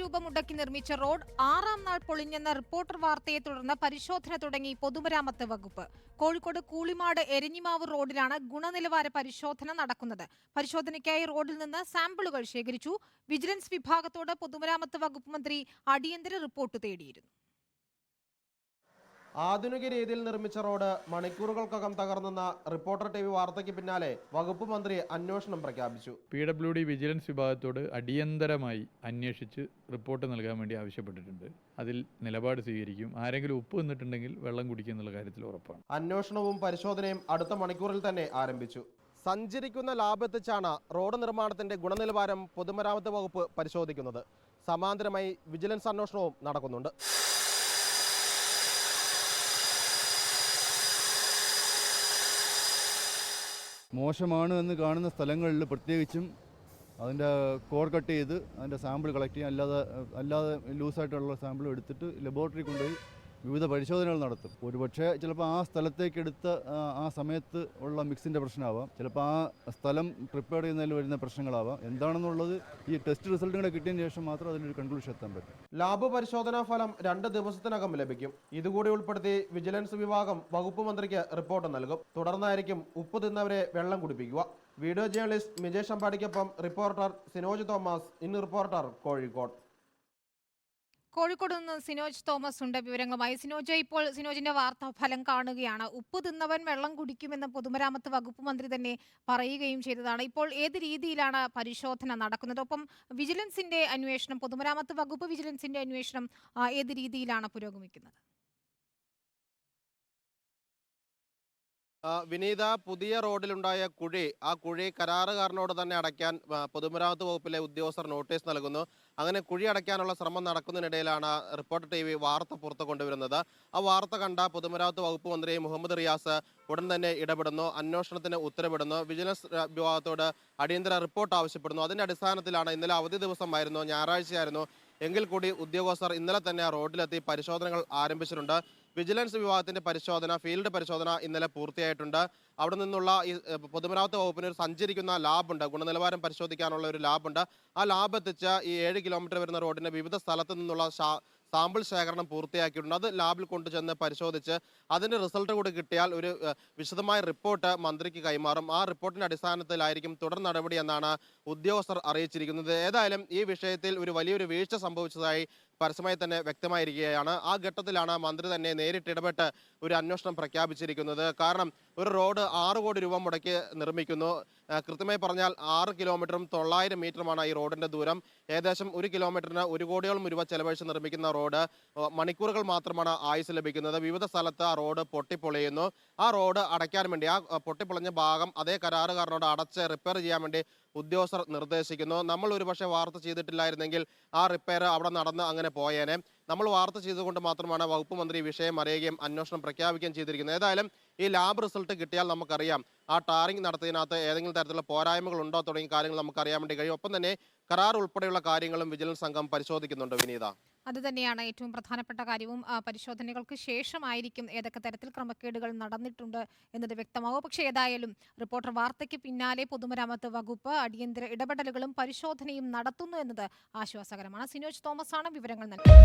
രൂപ മുടക്കി നിർമ്മിച്ച റോഡ് ആറാം നാൾ പൊളിഞ്ഞെന്ന റിപ്പോർട്ടർ വാർത്തയെ തുടർന്ന് പരിശോധന തുടങ്ങി പൊതുമരാമത്ത് വകുപ്പ്. കോഴിക്കോട് കൂളിമാട് എരഞ്ഞിമാവ് റോഡിലാണ് ഗുണനിലവാര പരിശോധന നടക്കുന്നത്. പരിശോധനയ്ക്കായി റോഡിൽ നിന്ന് സാമ്പിളുകൾ ശേഖരിച്ചു. വിജിലൻസ് വിഭാഗത്തോട് പൊതുമരാമത്ത് വകുപ്പ് മന്ത്രി അടിയന്തര റിപ്പോർട്ട് തേടിയിരുന്നു. ആധുനിക രീതിയിൽ നിർമ്മിച്ച റോഡ് മണിക്കൂറുകൾക്കകം തകർന്നെന്ന റിപ്പോർട്ടർ ടി വി വാർത്തയ്ക്ക് പിന്നാലെ വകുപ്പ് മന്ത്രി അന്വേഷണം പ്രഖ്യാപിച്ചു. പി ഡബ്ല്യു ഡി വിജിലൻസ് വിഭാഗത്തോട് അടിയന്തരമായി അന്വേഷിച്ച് റിപ്പോർട്ട് നൽകാൻ വേണ്ടി ആവശ്യപ്പെട്ടിട്ടുണ്ട്. അതിൽ നിലപാട് സ്വീകരിക്കും. ആരെങ്കിലും ഉപ്പ് നിന്നിട്ടുണ്ടെങ്കിൽ വെള്ളം കുടിക്കുന്നുള്ള കാര്യത്തിൽ ഉറപ്പാണ്. അന്വേഷണവും പരിശോധനയും അടുത്ത മണിക്കൂറിൽ തന്നെ ആരംഭിച്ചു. സഞ്ചരിക്കുന്ന ലാഭെത്തിച്ചാണ് റോഡ് നിർമ്മാണത്തിന്റെ ഗുണനിലവാരം പൊതുമരാമത്ത് വകുപ്പ് പരിശോധിക്കുന്നത്. സമാന്തരമായി വിജിലൻസ് അന്വേഷണവും നടക്കുന്നുണ്ട്. മോശമാണ് എന്ന് കാണുന്ന സ്ഥലങ്ങളിൽ പ്രത്യേകിച്ചും അതിന്റെ കോർ കട്ട് ചെയ്ത് അതിന്റെ സാമ്പിൾ കളക്ട് ചെയ്യാൻ അല്ലാതെ അല്ലാതെ ലൂസായിട്ടുള്ള സാമ്പിൾ എടുത്തിട്ട് ലബോറട്ടറി കൊണ്ടുപോയി വിവിധ പരിശോധനകൾ നടത്തും. ഒരുപക്ഷെ ചിലപ്പോൾ ആ സ്ഥലത്തേക്ക് എടുത്ത ആ, സമയത്ത് ഉള്ള മിക്സിന്റെ പ്രശ്നമാവാം ചിലപ്പോൾ ആ സ്ഥലം പ്രിപ്പയർ ചെയ്യുന്നതിൽ വരുന്ന പ്രശ്നങ്ങളാവാം. എന്താണെന്നുള്ളത് ഈ ടെസ്റ്റ് റിസൾട്ടും കൂടെ കിട്ടിയതിന് ശേഷം മാത്രം അതിനൊരു കൺക്ലൂഷൻ എത്താൻ പറ്റും. ലാബ് പരിശോധനാ ഫലം രണ്ട് ദിവസത്തിനകം ലഭിക്കും. ഇതുകൂടി ഉൾപ്പെടുത്തി വിജിലൻസ് വിഭാഗം വകുപ്പ് മന്ത്രിക്ക് റിപ്പോർട്ട് നൽകും. തുടർന്നായിരിക്കും ഉപ്പ് തിന്നവരെ വെള്ളം കുടിപ്പിക്കുക. വീഡിയോ ജേർണലിസ്റ്റ് മിജേഷ് അമ്പാടിക്കൊപ്പം റിപ്പോർട്ടർ സിനോജ് തോമസ്. ഇന്ന് റിപ്പോർട്ടർ കോഴിക്കോട്. കോഴിക്കോട് നിന്ന് സിനോജ് തോമസ് ഉണ്ട് വിവരങ്ങളുമായി. സിനോജ് ഇപ്പോൾ സിനോജിന്റെ വാർത്താ ഫലം കാണുകയാണ്. ഉപ്പ് തിന്നവൻ വെള്ളം കുടിക്കുമെന്ന് പൊതുമരാമത്ത് വകുപ്പ് മന്ത്രി തന്നെ പറയുകയും ചെയ്തതാണ്. ഇപ്പോൾ ഏത് രീതിയിലാണ് പരിശോധന നടക്കുന്നത്? ഒപ്പം വിജിലൻസിന്റെ അന്വേഷണം പൊതുമരാമത്ത് വകുപ്പ് വിജിലൻസിന്റെ അന്വേഷണം ഏത് രീതിയിലാണ് പുരോഗമിക്കുന്നത്? വിനീത പുതിയ റോഡിലുണ്ടായ കുഴി ആ കുഴി കരാറുകാരനോട് തന്നെ അടയ്ക്കാൻ പൊതുമരാമത്ത് വകുപ്പിലെ ഉദ്യോഗസ്ഥർ നോട്ടീസ് നൽകുന്നു. അങ്ങനെ കുഴി അടയ്ക്കാനുള്ള ശ്രമം നടക്കുന്നതിനിടയിലാണ് റിപ്പോർട്ടർ ടി വാർത്ത പുറത്തു കൊണ്ടുവരുന്നത്. ആ വാർത്ത കണ്ട പൊതുമരാമത്ത് വകുപ്പ് മന്ത്രി മുഹമ്മദ് റിയാസ് ഉടൻ തന്നെ ഇടപെടുന്നു അന്വേഷണത്തിന് ഉത്തരവിടുന്നു. വിജിലൻസ് വിഭാഗത്തോട് അടിയന്തര റിപ്പോർട്ട് ആവശ്യപ്പെടുന്നു. അതിന്റെ അടിസ്ഥാനത്തിലാണ് ഇന്നലെ അവധി ദിവസമായിരുന്നു ഞായറാഴ്ചയായിരുന്നു. എങ്കിൽ കൂടി ഉദ്യോഗസ്ഥർ ഇന്നലെ തന്നെ റോഡിലെത്തി പരിശോധനകൾ ആരംഭിച്ചിട്ടുണ്ട്. വിജിലൻസ് വിഭാഗത്തിന്റെ പരിശോധന ഫീൽഡ് പരിശോധന ഇന്നലെ പൂർത്തിയായിട്ടുണ്ട്. അവിടെ നിന്നുള്ള ഈ പൊതുമരാമത്ത് വകുപ്പിന് ഒരു സഞ്ചരിക്കുന്ന ലാബുണ്ട്. ഗുണനിലവാരം പരിശോധിക്കാനുള്ള ഒരു ലാബുണ്ട്. ആ ലാബ് എത്തിച്ച് ഈ ഏഴ് കിലോമീറ്റർ വരുന്ന റോഡിന്റെ വിവിധ സ്ഥലത്തു നിന്നുള്ള സാമ്പിൾ ശേഖരണം പൂർത്തിയാക്കിയിട്ടുണ്ട്. അത് ലാബിൽ കൊണ്ടുചെന്ന് പരിശോധിച്ച് അതിന്റെ റിസൾട്ട് കൂടി കിട്ടിയാൽ ഒരു വിശദമായ റിപ്പോർട്ട് മന്ത്രിക്ക് കൈമാറും. ആ റിപ്പോർട്ടിന്റെ അടിസ്ഥാനത്തിലായിരിക്കും തുടർ നടപടി എന്നാണ് ഉദ്യോഗസ്ഥർ അറിയിച്ചിരിക്കുന്നത്. ഏതായാലും ഈ വിഷയത്തിൽ ഒരു വലിയൊരു വീഴ്ച സംഭവിച്ചതായി പരസ്യമായി തന്നെ വ്യക്തമായിരിക്കുകയാണ്. ആ ഘട്ടത്തിലാണ് മന്ത്രി തന്നെ നേരിട്ട് ഇടപെട്ട് ഒരു അന്വേഷണം പ്രഖ്യാപിച്ചിരിക്കുന്നത്. കാരണം ഒരു റോഡ് ആറ് കോടി രൂപ മുടക്കി നിർമ്മിക്കുന്നു. കൃത്യമായി പറഞ്ഞാൽ ആറ് കിലോമീറ്ററും തൊള്ളായിരം മീറ്ററുമാണ് ഈ റോഡിന്റെ ദൂരം. ഏകദേശം ഒരു കിലോമീറ്ററിന് ഒരു കോടിയോളം രൂപ ചെലവഴിച്ച് നിർമ്മിക്കുന്ന റോഡ് മണിക്കൂറുകൾ മാത്രമാണ് ആയുസ് ലഭിക്കുന്നത്. വിവിധ സ്ഥലത്ത് ആ റോഡ് പൊട്ടിപ്പൊളിയുന്നു. ആ റോഡ് അടയ്ക്കാൻ വേണ്ടി ആ പൊട്ടിപ്പൊളിഞ്ഞ ഭാഗം അതേ കരാറുകാരനോട് അടച്ച് റിപ്പയർ ചെയ്യാൻ വേണ്ടി ഉദ്യോഗസ്ഥർ നിർദ്ദേശിക്കുന്നു. നമ്മൾ ഒരുപക്ഷെ വാർത്ത ചെയ്തിട്ടില്ലായിരുന്നെങ്കിൽ ആ റിപ്പയർ അവിടെ നടന്ന് അങ്ങനെ പോയേനെ. നമ്മൾ വാർത്ത ചെയ്തുകൊണ്ട് മാത്രമാണ് വകുപ്പ് മന്ത്രി വിഷയം അറിയുകയും അന്വേഷണം പ്രഖ്യാപിക്കുകയും ചെയ്തിരിക്കുന്നത്. ഏതായാലും ഈ ലാബ് റിസൾട്ട് കിട്ടിയാൽ നമുക്കറിയാം. ആ ടാറിംഗ് നടത്തിയതിനകത്ത് ഏതെങ്കിലും തരത്തിലുള്ള പോരായ്മകൾ ഉണ്ടോ തുടങ്ങിയ കാര്യങ്ങൾ നമുക്കറിയാൻ വേണ്ടി കഴിയും. ഒപ്പം തന്നെ കരാർ ഉൾപ്പെടെയുള്ള കാര്യങ്ങളും വിജിലൻസ് സംഘം പരിശോധിക്കുന്നുണ്ട് വിനീത. അത് തന്നെയാണ് ഏറ്റവും പ്രധാനപ്പെട്ട കാര്യവും. പരിശോധനകൾക്ക് ശേഷമായിരിക്കും ഏതൊക്കെ തരത്തിൽ ക്രമക്കേടുകൾ നടന്നിട്ടുണ്ട് എന്നത് വ്യക്തമാവും. പക്ഷേ ഏതായാലും റിപ്പോർട്ടർ വാർത്തയ്ക്ക് പിന്നാലെ പൊതുമരാമത്ത് വകുപ്പ് അടിയന്തര ഇടപെടലുകളും പരിശോധനയും നടത്തുന്നു എന്നത് ആശ്വാസകരമാണ്. സിനോജ് തോമസ് ആണ് വിവരങ്ങൾ നൽകിയത്.